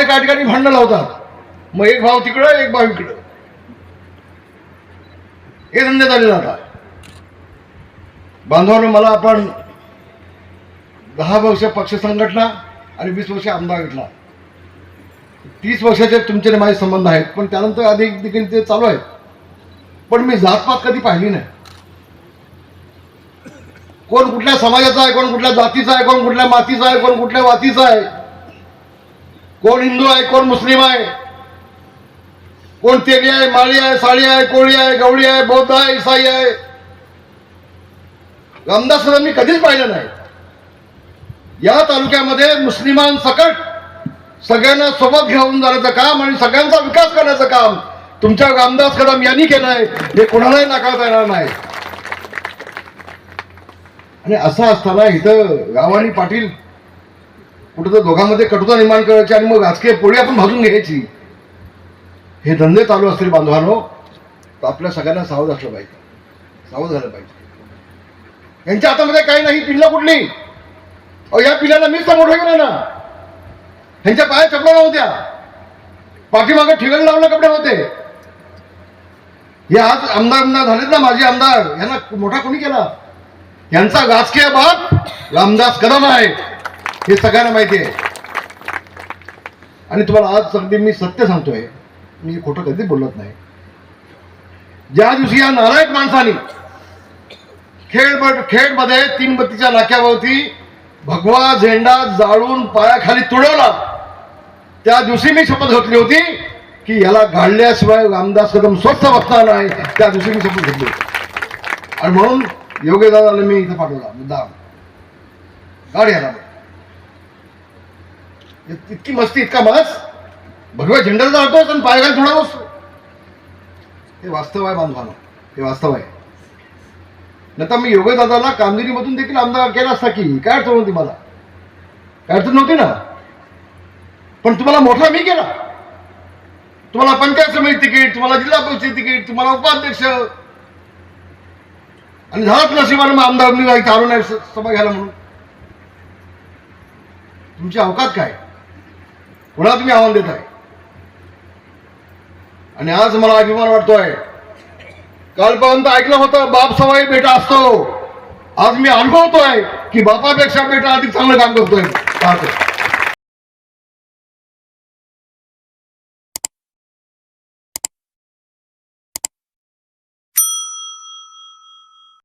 आपले काही ठिकाणी भांडणं लावतात. मग एक भाव तिकडं एक भाव इकडं. हे धंदे झाले जातात बांधवांनो मला आपण दहा वर्ष पक्ष संघटना आणि वीस वर्ष आमदार घेतला तीस वर्षाचे तुमचे माझे संबंध आहेत पण त्यानंतर अधिक देखील ते चालू आहेत. पण मी जातपात कधी पाहिली नाही. कोण कुठल्या समाजाचा आहे कोण कुठल्या जातीचा आहे कोण कुठल्या मातीचा आहे कोण कुठल्या वातीचा आहे कोण हिंदू आहे कोण मुस्लिम आहे? कोण तेली आहे माळी आहे साळी आहे कोळी आहे गवळी आहे बौद्ध आहे ईसाई आहे? रामदास मी कधीच पाहिलं नाही. या तालुक्यामध्ये मुस्लिमांसकट सगळ्यांना सोबत घेऊन जाण्याचं काम आणि सगळ्यांचा विकास करण्याचं काम तुमच्या रामदास कदम यांनी केलं आहे हे कोणालाही नाकारता येणार नाही. आणि असं असताना इथं गावानी पाटील कुठं तर दोघांमध्ये कटुता निर्माण करायची आणि मग राजकीय पोळी आपण भाजून घ्यायची. हे धंदे चालू असतील बांधवांनो तर आपल्या सगळ्यांना सावध असलं पाहिजे. सावध झालं पाहिजे. यांच्या हातामध्ये काही नाही पिल्लं कुठली? अहो या पिल्लांना मीच तर मोठं ना. ह्यांच्या पाया चपला नव्हत्या पाठीमागं ठिकाण लावले कपडे होते. हे आज आमदार आमदार झालेत ना माझे आमदार यांना मोठा कोणी केला? यांचा राजकीय बाप रामदास कदम आहे हे सगळ्यांना माहिती आहे. आणि तुम्हाला आज अगदी मी सत्य सांगतोय. मी खोटं कधीच बोलत नाही. ज्या दिवशी या नालायक माणसाने खेळ खेडमध्ये तीन बत्तीच्या नाक्यावरती भगवा झेंडा जाळून पायाखाली तुडवला त्या दिवशी मी शपथ घेतली होती की याला गाडल्याशिवाय रामदास कदम स्वस्त बसणार नाही त्या दिवशी मी शपथ घेतली होती. आणि म्हणून योगे दादाला मी इथं पाठवला मुद्दा गाडी आला इतकी मस्ती इतका मास भगव्या झेंड्याला जातोच आणि पायघाल थोडा बसतो हे वास्तव आहे बांधवानं. हे वास्तव आहे. नंतर मी योगदादाला कामगिरीमधून देखील आमदार केला असता की काय अडचण होती मला? काय अडचण नव्हती ना? पण तुम्हाला मोठा मी केला. तुम्हाला पंचायत समिती तिकीट तुम्हाला जिल्हा परिषद तिकीट तुम्हाला उपाध्यक्ष. आणि झालाच नशिबाने मग आमदार मी काही चालू नाही सभा घ्यायला म्हणून. तुमची अवकात काय? पुन्हा तुम्ही आव्हान देत आहे आणि आज मला अभिमान वाटतोय. कालपर्यंत ऐकलं होतं बाप सवाई बेटा असतो. आज मी अनुभवतोय की बापापेक्षा बेटा अधिक चांगलं काम करतोय.